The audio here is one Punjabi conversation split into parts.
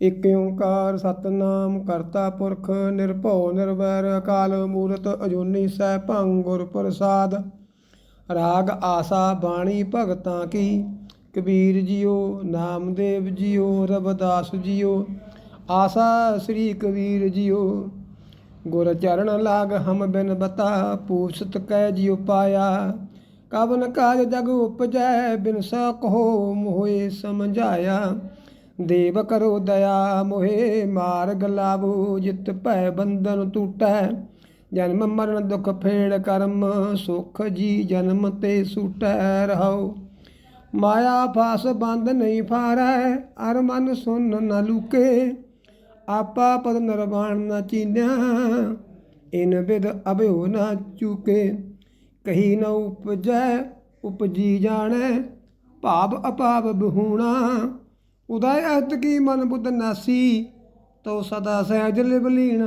ਇਕ ਓੰਕਾਰ ਸਤਨਾਮ ਕਰਤਾ ਪੁਰਖ ਨਿਰਭਉ ਨਿਰਵੈਰ ਅਕਾਲ ਮੂਰਤ ਅਜੂਨੀ ਸੈਭੰ ਗੁਰ ਪ੍ਰਸਾਦ। ਰਾਗ ਆਸਾ ਬਾਣੀ ਭਗਤਾਂ ਕੀ, ਕਬੀਰ ਜੀਓ, ਨਾਮਦੇਵ ਜੀਓ, ਰਵਿਦਾਸ ਜੀਓ, ਆਸਾ ਸ੍ਰੀ ਕਬੀਰ ਜੀਓ। ਗੁਰ ਚਰਨ ਲਾਗ ਹਮ ਬਿਨ ਬਤਾ ਪੂਛਤ ਕੈ ਜਿਉ ਪਾਇਆ। ਕਵਨ ਕਾਜ ਜਗ ਉਪਜੈ, ਬਿਨ ਸਾ ਕਹੋ ਮੋਹਿ ਸਮਝਾਇਆ। ਦੇਵ ਕਰੋ ਦਇਆ ਮੋਹਿ, ਮਾਰਗ ਲਾਭੋ, ਜਿਤ ਭੈ ਬੰਧਨ ਟੂਟੈ ਜਨਮ ਮਰਨ ਦੁਖ ਫੇੜ ਕਰਮ, ਸੁਖ ਜੀ ਜਨਮ ਤੇ ਸੂਟੈ ਰਹਾਉ ਮਾਇਆ ਫਾਸ ਬੰਦ ਨਹੀਂ ਫਾਰੈ ਅਰ ਮਨ ਸੁਨ ਨ ਲੁਕੇ। ਆਪਾ ਪਦ ਨਿਰਵਾਣ ਨ ਚੀਨਿਆ, ਇਨ ਬਿਦ ਅਭਿਓ ਨ ਚੁਕੇ। ਕਹੀ ਨ ਉਪਜੈ, ਉਪਜੀ ਜਾਣੈ, ਭਾਵ ਅਭਾਵ ਬਹੂਣਾ। ਉਦੈ ਅਤ ਕੀ ਮਨ ਬੁੱਧ ਨਾਸੀ ਤੋ ਸਦਾ ਸਹਿਜ ਲਿਵ ਲੀਣਾ।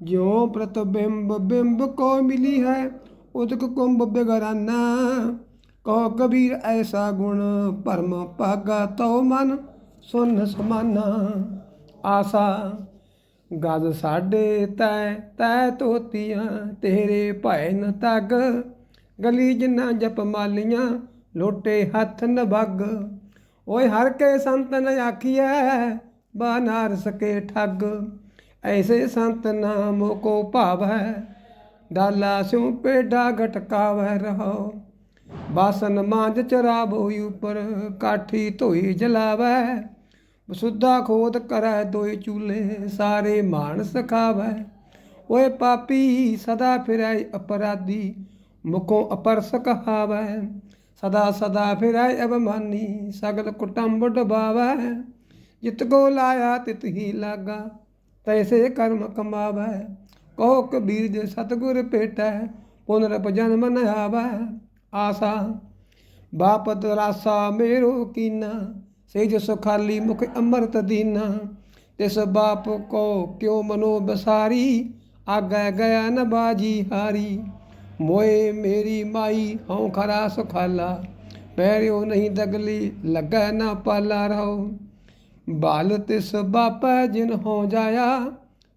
ਜਿਉ ਪ੍ਰਤਿਬਿੰਬ ਬਿੰਬ ਕੋ ਮਿਲੀ ਹੈ, ਉਦਕ ਕੁੰਭ ਬਿਗਰਾਨਾ। ਕਹੋ ਕਬੀਰ ਐਸਾ ਗੁਣ ਭਰਮ ਭਾਗਾ ਤਉ ਮਨ, ਸੁਨ ਸਮਾਨਾ। ਆਸਾ, ਗਦ ਸਾਡੇ ਤੈ ਤੈ ਤੋਤੀਆਂ ਤੇਰੇ ਭੈ ਨ ਤਗ। ਗਲੀ ਜਿਨਾ ਜਪ ਮਾਲੀਆਂ, ਲੋਟੇ ਹੱਥ ਨ ਭਗ। ਓਏ ਹਰ ਕੇ ਸੰਤ ਨ ਆਖੀਐ ਬਾਨਾਰ ਸਕੇ ਠੱਗ। ਐਸੇ ਸੰਤ ਨਾਮ ਕੋ ਭਾਵੈ ਡਾਲਾ ਸਿਉ ਪੇਡਾ ਘਟਕਾਵੈ ਰਹੋ। ਬਾਸਨ ਮਾਂਜ ਚਰਾਬੋ ਉਪਰ, ਕਾਠੀ ਧੋਈ ਜਲਾਵੈ। ਬਸੁੱਧਾ ਖੋਦ ਕਰੈ ਦੋਇ ਚੂਲੇ, ਸਾਰੇ ਮਾਨਸ ਖਾਵੈ। ਓਏ ਪਾਪੀ, ਸਦਾ ਫਿਰੈ ਅਪਰਾਧੀ, ਮੁਖੋਂ ਅਪਰਸ ਕਹਾਵੈ। ਸਦਾ ਸਦਾ ਫਿਰੈ ਅਭਮਾਨੀ, ਸਗਲ ਕੁਟੰਬ ਡਬਾਵੈ ਜਿਤ ਕੋ ਲਾਇਆ ਤਿਤ ਹੀ ਲਾਗਾ, ਤੈਸੇ ਕਰਮ ਕਮਾਵੈ। ਕਹੋ ਕਬੀਰ ਜੇ ਸਤਗੁਰ ਭੇਟੈ ਪੁਨਰਪ ਜਨਮ ਨ ਆਵੈ। ਆਸਾ, ਬਾਪਤ ਰਾਸਾ ਮੇਰੋ ਕੀਨਾ, ਸੇਜ ਸੁਖਾਲੀ ਮੁਖ ਅੰਮ੍ਰਿਤ ਦੀਨਾ। ਤਿਸ ਬਾਪ ਕੋ ਕਿਉ ਮਨੋ ਬਸਾਰੀ, ਆਗੈ ਗਿਆ ਨ ਬਾਜੀ ਹਾਰੀ। ਮੋਏ ਮੇਰੀ ਮਾਈ, ਹਉ ਖਰਾ ਸੁਖਾਲਾ। ਪੈਰਿਓ ਨਹੀਂ ਦਗਲੀ, ਲੱਗੈ ਨਾ ਪਾਲਾ ਰਹੋ। ਬਾਲ ਤਿਸ ਬਾਪੈ ਜਿਨ ਹੋ ਜਾਇਆ,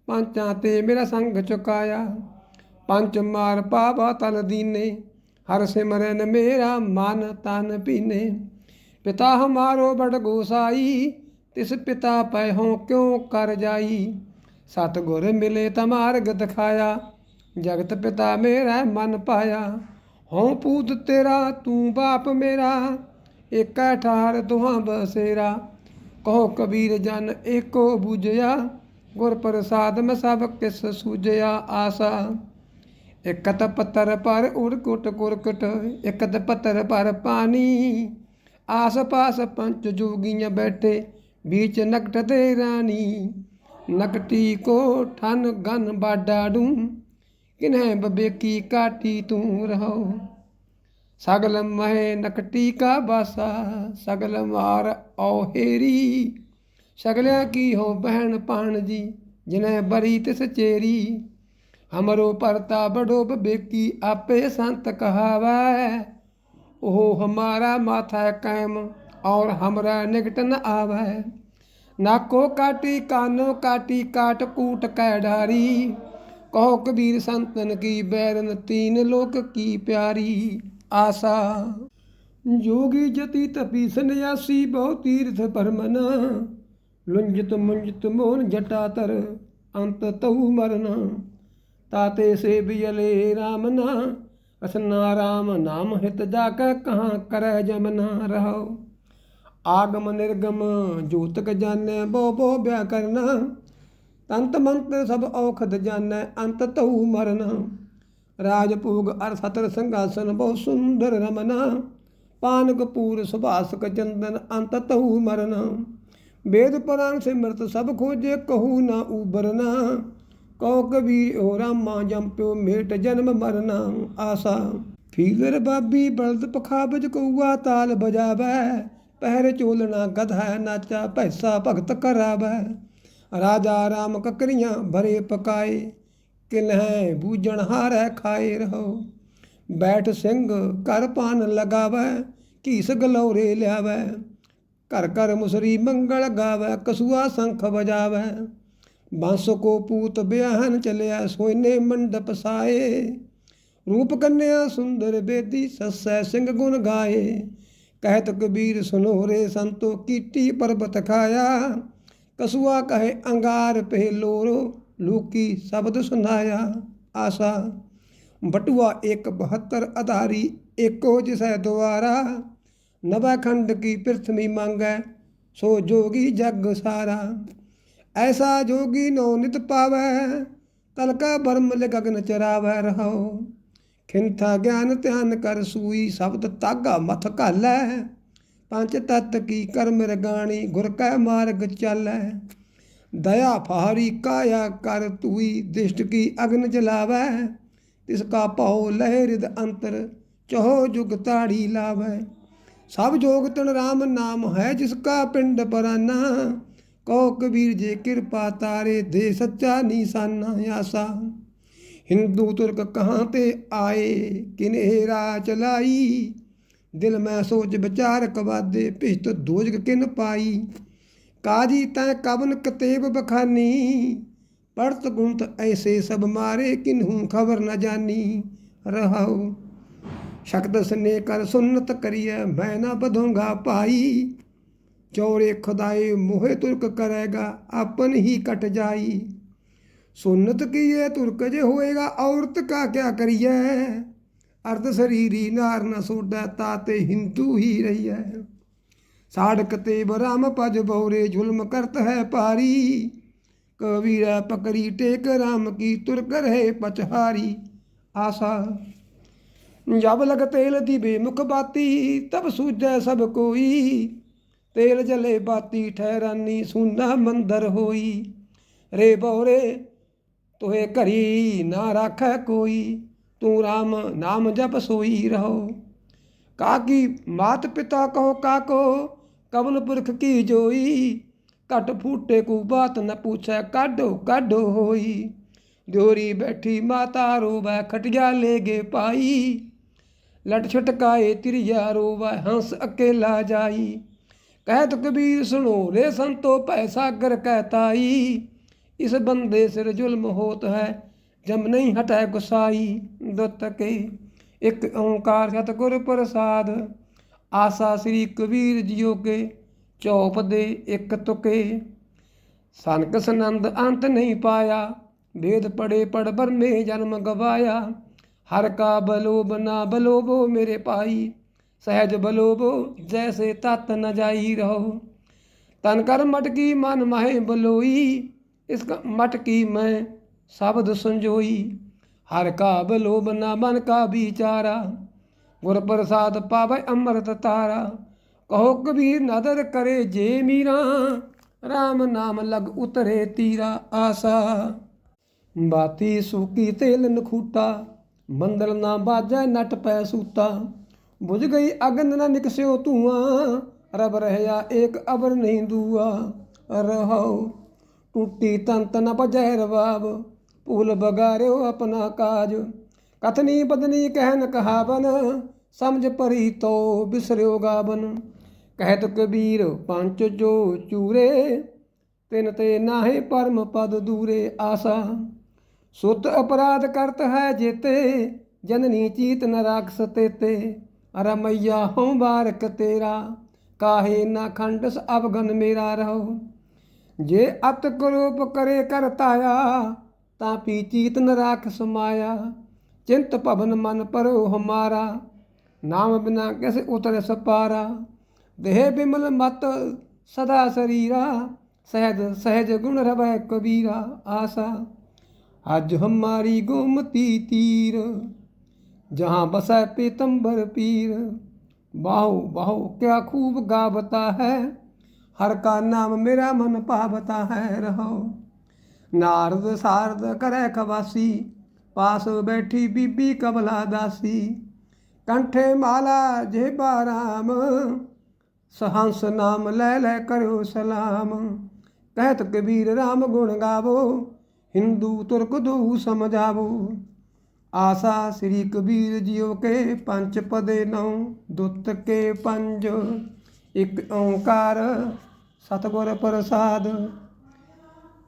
ਪੰਚਾਂ ਤੇ ਮੇਰਾ ਸੰਗ ਚੁਕਾਇਆ। ਪੰਚ ਮਾਰ ਪਾਵਾ ਤਨ ਦੀਨੇ, ਹਰ ਸਿਮਰਨ ਮੇਰਾ ਮਨ ਤਨ ਪੀਨੇ। ਪਿਤਾ ਹਮਾਰੋ ਬੜ ਗੋਸਾਈ, ਤਿਸ ਪਿਤਾ ਪੈ ਹੋ ਕਿਉ ਕਰ ਜਾਈ। ਸਤ ਗੁਰ ਮਿਲੇ ਤਮਾਰਗ ਦਿਖਾਇਆ ਜਗਤ ਪਿਤਾ ਮੇਰਾ ਮਨ ਪਾਇਆ। ਹਉ ਪੂਤ ਤੇਰਾ, ਤੂੰ ਬਾਪ ਮੇਰਾ, ਏਕੈ ਠਾਰ ਦੁਹਾਂ ਬਸੇਰਾ। ਕਹੋ ਕਬੀਰ ਜਨ ਏਕੋ 부ਜਿਆ ਗੁਰ ਪ੍ਰਸਾਦ ਮੈਂ ਸਭ ਕਿਸ ਸੂਝਿਆ ਆਸਾ। ਇਕਤ ਪੱਤਰ ਪਰ ਉੜ ਕੁਟ ਕੁਰਕਟ, ਇਕਤ ਪੱਤਰ ਪਰ ਪਾਣੀ। ਆਸ ਪਾਸ ਪੰਚ ਜੋਗੀਆਂ ਬੈਠੇ ਵਿੱਚ ਨਕਟ ਦੇ ਰਾਣੀ। ਨਕਟੀ ਕੋ ਠਨ ਗਨ ਬਾਡਾੜੂ ਕਿਨਹਿ ਬਬੇਕੀ ਕਾਟੀ ਤੂੰ ਰਹੋ ਸਗਲ ਮਹਿ ਨਕਟੀ ਕਾ ਬਾਸਾ ਸਗਲ ਮਾਰ ਔਹੇਰੀ ਸਗਲਿਆ ਕੀ ਹੋ ਬਹਿਣ ਪਾਣ ਜੀ, ਜਿਨੈ ਬਰੀ ਤਿਸ ਚੇਰੀ। ਹਮਰੋ ਪਰਤਾ ਬੜੋ ਬਬੇਕੀ ਆਪੇ ਸੰਤ ਕਹਾਵੈ। ਉਹ ਹਮਾਰਾ ਮਾਥਾ ਕਾਇਮ ਔਰ ਹਮਰਾ ਨਿਕਟ ਆਵੈ। ਨਾਕੋ ਕਾਟੀ, ਕਾਨੋ ਕਾਟੀ, ਕਾਟ ਕੂਟ ਕੈ ਡਾਰੀ। ਕਹੋ ਕਬੀਰ ਸੰਤਨ ਕੀ ਬੈਰਨ ਤੀਨ ਲੋਕ ਕੀ ਪਿਆਰੀ ਆਸਾ। ਜੋਗੀ ਜਤੀ ਤਪੀ ਸੰਿਆਸੀ ਬਹੁ ਤੀਰਥ ਪਰਮਨ। ਲੁੰਜਤ ਮੁੰਜਤ ਮੋਨ ਜਟਾਤਰ ਅੰਤ ਤਉ ਮਰਨ। ਤਾਤੇ ਸੇ ਬਿਜਲੇ RAM ਨਾ ਅਸਨਾ ਰਾਮ ਨਾਮ ਹਿਤ ਜਾ ਕੇ ਕਹਾਂ ਕਰੈ ਜਮਨਾ ਰਹੋ ਆਗਮ ਨਿਰਗਮ ਜੋਤਕ ਜਾਣੈ ਬੋ ਬੋ ਬਿਆ ਕਰਨਾ ਤੰਤ ਮੰਤ ਸਭ ਔਖਦ ਜਾਣੈ, ਅੰਤ ਤਉ ਮਰਨਾ। ਰਾਜ ਭੋਗ ਅਰ ਸਤਰ ਸੰਗਾਸਨ ਬਹੁ ਸੁੰਦਰ ਰਮਨਾ। ਪਾਨ ਕਪੂਰ ਸੁਭਾਸਕ ਚੰਦਨ, ਅੰਤ ਤਉ ਮਰਨਾ। ਵੇਦ ਪੁਰਾਣ ਸਿਮਰਤ ਸਭ ਖੋਜੇ, ਕਹੂ ਨਾ ਉਬਰਨਾ ਕਉ ਕਬੀਰ ਹੋ ਰਾਮਾ ਜੰਪਿਓ ਮੇਟ ਜਨਮ ਮਰਨਾ। ਆਸਾ ਫੀਲਰ ਬਾਬੀ ਬਲਦ ਪਖਾਬਜ ਕਊਆ, ਤਾਲ ਬਜਾਵੈ। ਪਹਿਰ ਚੋਲਣਾ ਗਧਾ ਨਾਚਾ, ਭੈਸਾ ਭਗਤ ਕਰਾਵੈ। ਰਾਜਾ ਰਾਮ ਕਕਰੀਆਂ ਭਰੇ ਪਕਾਏ ਕਿਨਹਿ ਬੂਜਣ ਹਾਰੈ ਖਾਏ ਰਹੋ। ਬੈਠ ਸਿੰਘ ਘਰ ਪਾਨ ਲਗਾਵੈ, ਘੀਸ ਗਲੌਰੇ ਲਿਆਵੈ। ਘਰ ਘਰ ਮੁਸਰੀ ਮੰਗਲ ਗਾਵੇ, ਕਸੂਆ ਸੰਖ ਵਜਾਵੇ। ਬਾਂਸ ਕੋ ਪੂਤ ਬਿਆਹਨ ਚਲਿਆ, ਸੋਇਨੇ ਮੰਡਪ ਸਾਏ। ਰੂਪ ਕੰਨਿਆ ਸੁੰਦਰ ਬੇਦੀ, ਸੱਸੈ ਸਿੰਘ ਗੁਣ ਗਾਏ। ਕਹਿਤ ਕਬੀਰ ਸੁਨੋਰੇ ਸੰਤੋ, ਕੀਟੀ ਪਰਬਤ ਖਾਇਆ। ਕਸੂਆ ਕਹੇ ਅੰਗਾਰ ਪਹਿ ਲੋਰੋ, ਲੂਕੀ ਸ਼ਬਦ ਸੁਨਾਇਆ ਆਸਾ। ਬਟੂਆ 172 ਆਧਾਰੀ ਏਕੋ ਜਿਸੈ ਦੁਆਰਾ। ਨਵਾ ਖੰਡ ਕੀ ਪ੍ਰਿਥਵੀ ਮੰਗੈ, ਸੋ ਜੋਗੀ ਜਗ ਸਾਰਾ। ਐਸਾ ਜੋਗੀ ਨੋ ਨਿਤ ਪਾਵੈ, ਤਲਕਾ ਬਰਮ ਲ ਗਗਨ ਚਰਾਵੈ ਰਹੋ ਖਿੰਥਾ ਗਿਆਨ ਧਿਆਨ ਕਰ ਸੂਈ, ਸ਼ਬਦ ਤਾਗਾ ਮਥ ਘਾਲੈ। ਪੰਜ ਤਤ ਕੀ ਕਰਮ ਰਗਾਣੀ, ਗੁਰ ਕੈ ਮਾਰਗ ਚੱਲੈ। ਦਇਆ ਫਾਰੀ ਕਾਇਆ ਕਰ ਤੂਈ ਦਿਸ਼ਟ ਕੀ ਅਗਨ ਜਲਾਵੈ। ਤਿਸ ਕਾ ਭਉ ਲਹਿਰਿਦ ਅੰਤਰ, ਚਹੋ ਜੁਗ ਤਾੜੀ ਲਾਵੈ। ਸਭ ਜੋਗ ਤਨ ਰਾਮ ਨਾਮ ਹੈ, ਜਿਸ ਕਾ ਪਿੰਡ ਪਰਾਨਾ। ਕੋ ਕਬੀਰ ਜੇ ਕਿਰਪਾ ਤਾਰੇ, ਦੇ ਸੱਚਾ ਨੀਸਾਨਾ ਆਸਾ। ਹਿੰਦੂ ਤੁਰਕ ਕਹਾਂ ਤੇ ਆਏ ਕਿਨਹਿ ਰਾਹ ਚਲਾਈ। ਦਿਲ ਮੈਂ ਸੋਚ ਵਿਚਾਰ ਕਵਾਦੇ ਭਿਸ਼ਤ ਦੋਜਗ ਕਿਨ ਪਾਈ? ਕਾਜੀ ਤੈ ਕਵਨ ਕਤੇਬ ਬਖਾਨੀ? ਪੜਤ ਗੁੰਤ ਐਸੇ ਸਭ ਮਾਰੇ, ਕਿਨਹੂ ਖਬਰ ਨਾ ਜਾਨੀ? ਰਹਾਉ ਸ਼ਕਦ ਸਨੇ ਕਰ ਸੁਨਤ ਕਰੀਐ, ਮੈਂ ਨਾ ਬਧੂੰਗਾ ਭਾਈ। ਚੋਰੇ ਖੁਦਾਏ ਮੋਹਿ ਤੁਰਕ ਕਰੇਗਾ, ਆਪਨ ਹੀ ਕਟ ਜਾਈ। ਸੁਨਤ ਕੀਏ ਤੁਰਕ ਜੇ ਹੋਏਗਾ, ਔਰਤ ਕਾ ਕਿਆ ਕਰੀਏ ਅਰਧ ਸਰੀਰੀ ਨਾਰ ਨ ਸੋਡਾ ਤਾਤੇ ਹਿੰਦੂ ਹੀ ਰਹੀ ਹੈ ਸਾੜਕ ਤੇ ਬਰਾਮ ਪਜ ਬੌਰੇ ਜ਼ੁਲਮ ਕਰਤ ਹੈ ਭਾਰੀ। ਕਬੀਰਾ ਪਕਰੀ ਟੇਕ ਰਾਮ ਕੀ ਤੁਰ ਰਹੇ ਪਚਹਾਰੀ। ਆਸਾ, ਜਬ ਲਗ ਤੇਲ ਦੀ ਬੇਮੁਖ ਬਾਤੀ, ਤਬ ਸੂਝੈ ਸਭ ਕੋਈ। ਤੇਲ ਜਲੇ ਬਾਤੀ ਠਹਿਰਾਨੀ ਸੁਨਾ ਮੰਦਰ ਹੋਈ। ਰੇ ਬੌਰੇ ਤੋਏ ਘਰੀ ਨਾ ਰਾਖੈ ਕੋਈ। ਤੂੰ ਰਾਮ ਨਾਮ ਜਪ ਸੋਈ ਰਹੋ। ਕਾਕੀ ਮਾਤ ਪਿਤਾ ਕਹੋ ਕਾਕੋ, ਕਵਨ ਪੁਰਖ ਕੀ ਜੋਈ? ਘਟ ਫੂਟੇ ਕੋ ਬਾਤ ਨ ਪੁੱਛੈ ਕਾਢੋ ਕਾਢੋ ਹੋਈ। ਦਿਓਰੀ ਬੈਠੀ ਮਾਤਾ ਰੋਵੈ ਖਟਿਆ ਲੈ ਗੇ ਪਾਈ। ਲਟ ਛਟਕਾਏ ਤਿਰਿਆ ਰੋਵੈ ਹੰਸ ਅਕੇਲਾ ਜਾਈ। ਕਹਿਤ ਕਬੀਰ ਸੁਣੋ ਰੇ ਸੰਤੋ ਭੈ ਸਾਗਰ ਕਹਿਤਾਈ ਇਸ ਬੰਦੇ ਸਿਰ ਜ਼ੁਲਮ ਹੋਤ ਹੈ ਜਮ ਨਹੀਂ ਹਟੈ ਗੁਸਾਈ, ਦੁੱਤ ਕੇ ਇੱਕ ਓੰਕਾਰ ਸਤਿਗੁਰ ਪ੍ਰਸਾਦ। ਆਸਾ ਸ੍ਰੀ ਕਬੀਰ ਜੀਓ ਕੇ, ਚੌਪ ਦੇ ਇੱਕ ਤੁਕੇ। ਸਨਕ ਸਨੰਦ ਅੰਤ ਨਹੀਂ ਪਾਇਆ, ਵੇਦ ਪੜੇ ਪੜ ਬਰਮੇ ਜਨਮ ਗਵਾਇਆ। ਹਰ ਕਾ ਬਲੋਬ ਨਾ ਬਲੋਬੋ ਮੇਰੇ ਭਾਈ, ਸਹਿਜ ਬਲੋਬੋ ਜੈਸੇ ਤਤ ਨ ਜਾਈ ਰਹੋ। ਤਨ ਕਰ ਮਟਕੀ ਮਨ ਮਾਹੇ ਬਲੋਈ, ਇਸ ਮਟਕੀ ਮੈਂ ਸ਼ਬਦ ਸੰਜੋਈ, ਹਰ ਕਾ ਬਲੋਬ ਨਾ ਮਨ ਕਾ ਵਿਚਾਰਾ, ਗੁਰ ਪ੍ਰਸਾਦ ਪਾਵੈ ਅੰਮ੍ਰਿਤ ਤਾਰਾ, ਕਹੋ ਕਬੀਰ ਨਦਰ ਕਰੇ ਜੇ ਮੀਰਾ RAM ਨਾਮ ਲਗ ਉਤਰੇ ਤੀਰਾ ਆਸਾ। ਬਾਤੀ ਸੁਕੀ ਤੇਲ ਨਖੂਟਾ, ਮੰਦਰ ਨਾ ਬਾਜੈ ਨਟ ਪੈ ਸੂਤਾ, ਬੁਝ ਗਈ ਅਗਨ ਨਾ ਨਿਕਸਿਓ ਧੂਆਂ, ਰਬ ਰਹਿਆ ਏਕ ਅਬਰ ਨਹੀਂ ਦੂਆ, ਰਹਾਉ, ਟੂਟੀ ਤੰਤ ਨ ਭਜੈ ਰਬਾਬ ਭੂਲ ਬਗਾਰਿਓ ਆਪਣਾ ਕਾਜ। ਕਥਨੀ ਬਦਨੀ ਕਹਿਨ ਕਹਾਵਨ, ਸਮਝ ਪਰੀ ਤੋ ਬਿਸਰਿਓ ਗਾਵਨ। ਕਹਿਤ ਕਬੀਰ ਪੰਚ ਜੋ ਚੂਰੇ, ਤਿਨ ਤੇ ਨਾਹੇ ਪਰਮ ਪਦ ਦੂਰੇ ਆਸਾ। ਸੁਤ ਅਪਰਾਧ ਕਰਤ ਹੈ ਜੇਤੇ, ਜਨਨੀ ਚੀਤ ਨ ਰਾਖਸ ਤੇਤੇ। ਰਮਈਆ ਹਉ ਬਾਰਕ ਤੇਰਾ, ਕਾਹੇ ਨਾ ਖੰਡਸ ਅਵਗਨ ਮੇਰਾ ਰਹੋ। ਜੇ ਅਤ ਕਰੂਪ ਕਰੇ ਕਰਤਾਇਆ तापी न राख समाया। चिंत पवन मन पर हमारा। नाम बिना कैसे उतर सपारा। देह बिमल मत सदा शरीरा। सहज सहज गुण रवै कबीरा आशा। आज हमारी गोमती तीर। जहाँ बसा पीतम्बर पीर। बाहु बाहु, क्या खूब गावता है। हर का नाम मेरा मन पावता है रहो। ਨਾਰਦ ਸਾਰਦ ਕਰੈ ਖਵਾਸੀ ਪਾਸ ਬੈਠੀ ਬੀਬੀ ਕਮਲਾ ਦਾਸੀ। ਕੰਠੇ ਮਾਲਾ ਜੇਬਾ ਰਾਮ, ਸਹੰਸ ਨਾਮ ਲੈ ਲੈ ਕਰੋ ਸਲਾਮ। ਕਹਿਤ ਕਬੀਰ ਰਾਮ ਗੁਣ ਗਾਵੋ, ਹਿੰਦੂ ਤੁਰਕ ਦੂ ਸਮਝਾਵੋ। ਆਸਾ ਸ੍ਰੀ ਕਬੀਰ ਜੀਓ ਕੇ ਪੰਜ ਪਦੇ ਨੌ ਦੁੱਤ ਕੇ ਪੰਜ। ਇੱਕ ਓੰਕਾਰ ਸਤਗੁਰ ਪ੍ਰਸਾਦ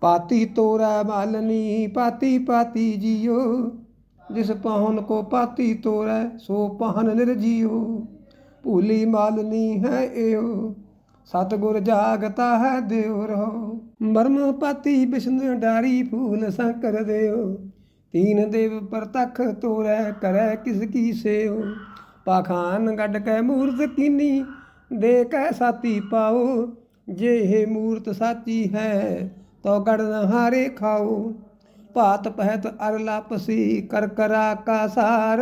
ਪਾਤੀ ਤੋਰਾ ਮਾਲਨੀ ਪਾਤੀ ਪਾਤੀ ਜੀਓ। ਜਿਸ ਪਹਨ ਕੋ ਪਾਤੀ ਤੋਰੈ, ਸੋ ਪਾਹਨ ਨਿਰਜੀਓ ਭੂਲੀ ਮਾਲਨੀ ਹੈ ਏਓ, ਸਤਿਗੁਰ ਜਾਗਤਾ ਹੈ ਦਿਉ ਰਹੋ। ਮਰਮ ਪਾਤੀ ਬਿਸ਼ਨ ਡਾਰੀ ਫੂਲ ਸੰਕਰ ਦਿਓ। ਤੀਨ ਦੇਵ ਪ੍ਰਤਖ ਤੋਰੈ, ਕਰੈ ਕਿਸ ਕੀ ਸੇਓ। ਪਾਖਾਨ ਗੱਡ ਕੈ ਮੂਰਤ ਕੀਨੀ, ਦੇ ਕੈ ਸਾਤੀ ਪਾਓ। ਜੇ ਇਹ ਮੂਰਤ ਸਾਚੀ ਹੈ तो गणहारे खाओ। पात पहत अरला पसी करकरा का सार।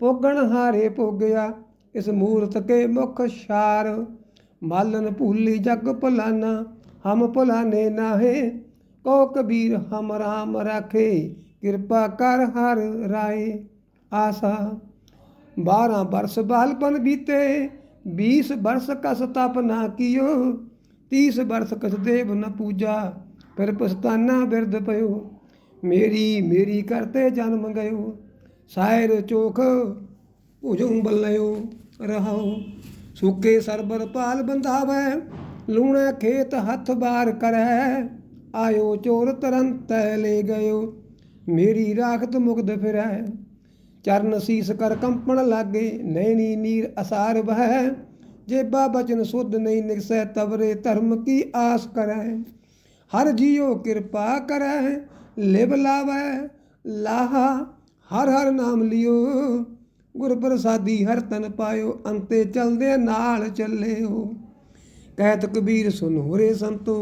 पोगण हारे पोगया इस मूर्त के मुख सार मालन भूली जग भुलाना हम भुलाने नाहे। को कबीर हम राम रखे, कृपा कर हर राय आशा। बारह वर्ष बालपन बीते, बीस वर्ष का स्थापना कियो। तीस वर्ष कस देव न पूजा। ਪਰ ਪਸਤਾਨਾ ਬਿਰਦ ਪਇਓ। ਮੇਰੀ ਮੇਰੀ ਕਰਤੇ ਜਨਮ ਗਇਓ। ਸਾਇਰ ਚੋਖ ਉਜੂ ਬੱਲਿਓ ਰਹਾਓ। ਸੁੱਕੇ ਸਰਬਰ ਪਾਲ ਬੰਧਾਵੇ, ਲੂਣਾ ਖੇਤ ਹੱਥ ਬਾਰ ਕਰੈ। ਆਇਓ ਚੋਰ ਤਰੰਤ ਲੈ ਗਇਓ। ਮੇਰੀ ਰਾਖਤ ਮੁਕਦ ਫਿਰੈ। ਚਰਨ ਸੀਸ ਕਰ ਕੰਪਣ ਲਾਗੇ, ਨੈਣੀ ਨੀਰ ਅਸਾਰ ਬਹਿ ਜੇਬਾ ਬਚਨ ਸੁਧ ਨਹੀਂ ਨਿਕਸੈ, ਤਵਰੇ ਧਰਮ ਕੀ ਆਸ ਕਰੈ। ਹਰ ਜੀਉ ਕਿਰਪਾ ਕਰੈ ਲਿਵ ਲਾਵੈ ਲਾਹਾ ਹਰ ਹਰ ਨਾਮ ਲਿਓ ਗੁਰ ਪ੍ਰਸਾਦੀ ਹਰ ਤਨ ਪਾਇਓ ਅੰਤੇ ਚਲਦੇ ਨਾਲ ਚੱਲਿਓ ਕਹਿਤ ਕਬੀਰ ਸੁਨ ਹੋਰੇ ਸੰਤੋ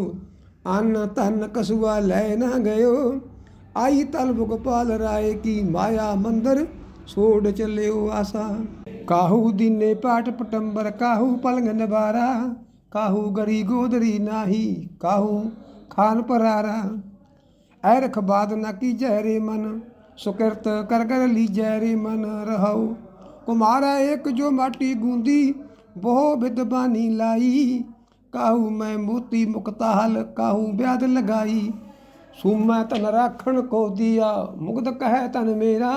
ਅੰਨ ਧਨ ਕਸੂਆ ਲੈ ਨਾ ਗਇਓ ਆਈ ਤਲ ਗੋਪਾਲ ਰਾਏ ਕੀ ਮਾਇਆ ਮੰਦਰ ਛੋੜ ਚੱਲਿਓ ਆਸਾ ਕਾਹੂ ਦੀਨੇ ਪਾਟ ਪਟੰਬਰ ਕਾਹੂ ਪਲੰਗ ਨਵਾਰਾ ਕਾਹੂ ਗਰੀ ਗੋਦਰੀ ਨਾਹੀ ਕਾਹੂ ਖਾਨ ਪਰਾਰਾ। ਐ ਰਖ ਬਾਦ ਨਾ ਕੀ ਜਹਰੇ ਮਨ, ਸੁਕਿਰਤ ਕਰ ਕਰ ਲੀਜੈ ਰੇ ਮਨ ਰਹਾਉ। ਕੁਮਾਰਾ ਇੱਕ ਜੋ ਮਾਟੀ ਗੂੰਦੀ, ਬਹੁ ਵਿਦਬਾਨੀ ਲਾਈ। ਕਾਹੂ ਮੈਂ ਮੋਤੀ ਮੁਕਤਾਹਲ ਕਾਹੂ ਬਿਆਦ ਲਗਾਈ। ਸੂਮੈ ਤਨ ਰਾਖਣ ਕੋ ਦਿਆ ਮੁਗਦ ਕਹੈ ਤਨ ਮੇਰਾ।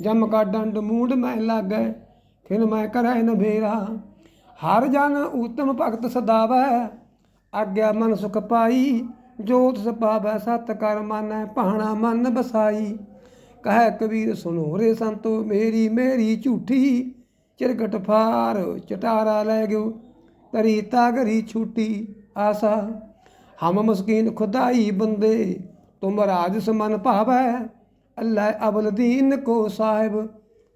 ਜਮ ਕਾ ਡੰਡ ਮੂੰਡ ਮੈਂ ਲਾਗੈ ਖਿਨ ਮੈਂ ਕਰੈ ਨਭੇਰਾ ਹਰ ਜਨ ਉਤਮ ਭਗਤ ਸਦਾਵੈ ਆਗਿਆ ਮਨ ਸੁਖ ਪਾਈ, ਜੋਤ ਸਪਾਵੈ ਸਤ ਕਰ ਮਾਨੈ, ਭਾਣਾ ਮਨ ਬਸਾਈ। ਕਹੈ ਕਬੀਰ ਸੁਨੋ ਰੇ ਸੰਤੋ, ਮੇਰੀ ਮੇਰੀ ਝੂਠੀ। ਚਿਰਗਟ ਫਾਰ ਚਟਾਰਾ ਲੈ ਗਿਓ, ਤਰੀ ਤਾਗਰੀ ਛੂਟੀ ਆਸਾ। ਹਮ ਮਸਕੀਨ ਖੁਦਾਈ ਬੰਦੇ, ਤੁਮ ਰਾਜ ਸਮਨ ਭਾਵੈ। ਅੱਲਾ ਅਬਲ ਦੀਨ ਕੋ ਸਾਹਿਬ,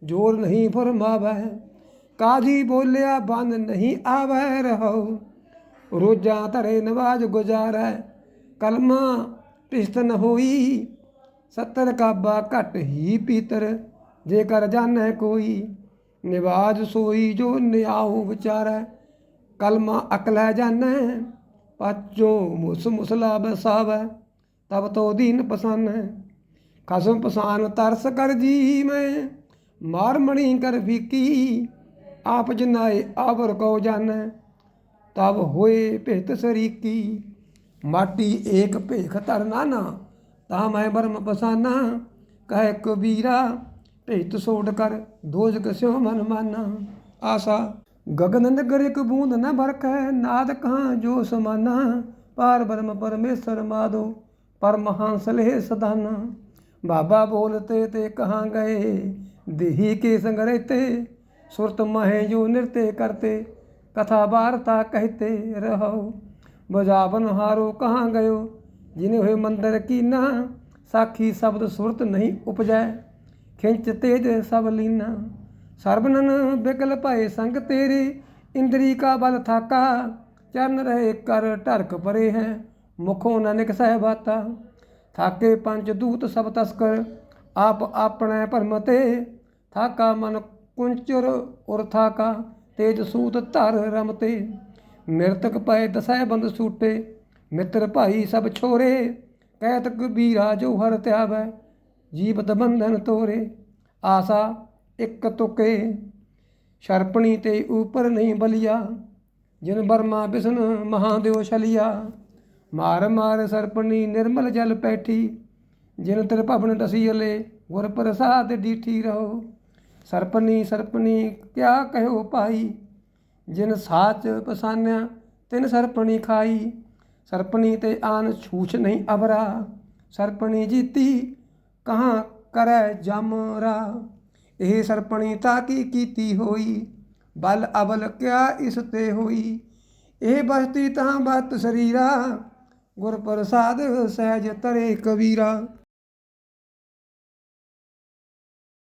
ਜੋਰ ਨਹੀਂ ਫਰਮਾਵੈ। ਕਾਜੀ ਬੋਲਿਆ ਬੰਦ ਨਹੀਂ ਆਵੈ ਰਹੋ ਰੋਜਾ ਧਰੇ ਨਵਾਜ ਗੁਜ਼ਾਰੈ, ਕਲਮਾ ਪਿਸਤਨ ਹੋਈ, ਸਤਰ ਕਾਬਾ ਘਟ ਹੀ ਪੀਤਰ, ਜੇਕਰ ਜਾਣੈ ਕੋਈ, ਨਿਵਾਜ ਸੋਈ ਜੋ ਨਿਆਉ ਵਿਚਾਰੈ, ਕਲਮਾ ਅਕਲੈ ਜਾਣੈ, ਪਾਚੋ ਮੁਸ ਮੁਸਲਾ ਬਸਾਵੈ, ਤਬ ਤੋ ਦੀਨ ਪਸੰਨ, ਖਸਮ ਪਸਾਨ ਤਰਸ ਕਰ ਜੀ ਮੈਂ ਮਾਰ ਮਣੀ ਕਰ ਫੀਕੀ, ਆਪ ਜਨਾਏ ਆਵਰ ਕੋ ਜਾਣੈ ਤਬ ਹੋਏ ਭਿਤ ਸਰੀਕੀ। ਮਾਟੀ ਏਕ ਭੇਖ ਧਰ ਨਾਨਾ ਤਾ ਮੈਂ ਬਰਮ ਪਸਾਨਾ ਕਹਿ ਕਬੀਰਾ ਭੇਤ ਸੋੜ ਕਰ ਦੋਜ ਕਸਿਓ ਮਨ ਮਾਨਾ। ਆਸਾ, ਗਗਨ ਨਗਰ ਇੱਕ ਬੂੰਦ ਨ ਬਰਕੈ ਨਾਦ ਕਹਾਂ ਜੋ ਸਮਾਨਾ। ਪਾਰ ਬਰਮ ਪਰਮੇਸ਼ਰ ਮਾਦੋ ਪਰਮਹੰਸ ਲਹਿ ਸਦਾਨਾ। ਬਾਬਾ ਬੋਲਤੇ ਤੇ ਕਹਾਂ ਗਏ, ਦੇਹੀ ਕੇ ਸੰਗ ਰਹਤੇ ਸੁਰਤ ਮਹੇ ਜੋ ਨਿਰਤੇ ਕਰਤੇ। ਕਥਾ ਵਾਰਤਾ ਕਹਤੇ ਰਹੋ। ਬਜਾਵਨ ਹਾਰੋ ਕਹਾਂ ਗਇਓ? ਜਿਨੇ ਹੋਏ ਮੰਦਰ ਕੀਨਾ ਸਾਖੀ ਸ਼ਬਦ ਸੁਰਤ ਨਹੀਂ ਉਪਜੈ। ਖਿੰਚ ਤੇਜ ਸਭ ਲੀਨਾ। ਸਰਬਨਨ ਬਿਕਲ ਭਏ ਸੰਗ ਤੇਰੇ। ਇੰਦਰੀ ਕਾ ਬਲ ਥਾਕਾ। ਚਰਨ ਰਹੇ ਕਰ ਢਰਕ ਪਰੇ ਹੈ। ਮੁਖੋਂ ਨ ਨਿਕਸੈ ਬਾਤਾ ਥਾਕੇ ਪੰਜ ਦੂਤ ਸਭ ਤਸਕਰ। ਆਪ ਆਪਣੇ ਭਰਮ ਤੇ। ਥਾਕਾ ਮਨ ਕੁੰਚੁਰ ਉਰ ਥਾਕਾ। ਤੇਜ ਸੂਤ ਧਰ ਰਮਤੇ, ਮਿਰਤਕ ਪਏ ਦਸੈ ਬੰਦ ਸੂਟੇ, ਮਿੱਤਰ ਭਾਈ ਸਭ ਛੋਰੇ ਕਹਿਤ ਕਬੀਰਾ ਜੋ ਹਰ ਧਿਆਵੈ ਜੀਵਤ ਬੰਧਨ ਤੋਰੇ, ਆਸਾ ਇੱਕ ਤੁਕੇ। ਸ਼ਰਪਣੀ ਤੇ ਉਪਰ ਨਹੀਂ ਬਲਿਆ, ਜਿਨ ਬਰਮਾ ਬਿਸ਼ਨ ਮਹਾਦੇਵ ਛਲਿਆ। ਮਾਰ ਮਾਰ ਸਰਪਣੀ ਨਿਰਮਲ ਜਲ ਪੈਠੀ, ਜਿਨ ਤੇਰੇ ਭਵਨ ਦਸੀਲੇ ਗੁਰ ਪ੍ਰਸਾਦ ਡੀਠੀ ਰਹੋ। ਸਰਪਣੀ ਸਰਪਣੀ ਕਿਆ ਕਹਿਓ ਭਾਈ? ਜਿਨ ਸਾਚ ਪਸਾਨਿਆ, ਤਿਨ ਸਰਪਣੀ ਖਾਈ। ਸਰਪਣੀ ਤੇ ਆਨ ਛੂਛ ਨਹੀਂ ਅਵਰਾ। ਸਰਪਣੀ ਜੀਤੀ, ਕਹਾਂ ਕਰੈ ਜਮਰਾ ਇਹ ਸਰਪਣੀ ਤਾਂ ਕੀ ਕੀਤੀ ਹੋਈ? ਬਲ ਅਬਲ ਕਿਆ ਇਸ ਤੇ ਹੋਈ? ਇਹ ਬਸਤੀ ਤਾਂ ਬਤ ਸਰੀਰਾ। ਗੁਰ ਪ੍ਰਸਾਦ ਸਹਿਜ ਤਰੇ ਕਬੀਰਾ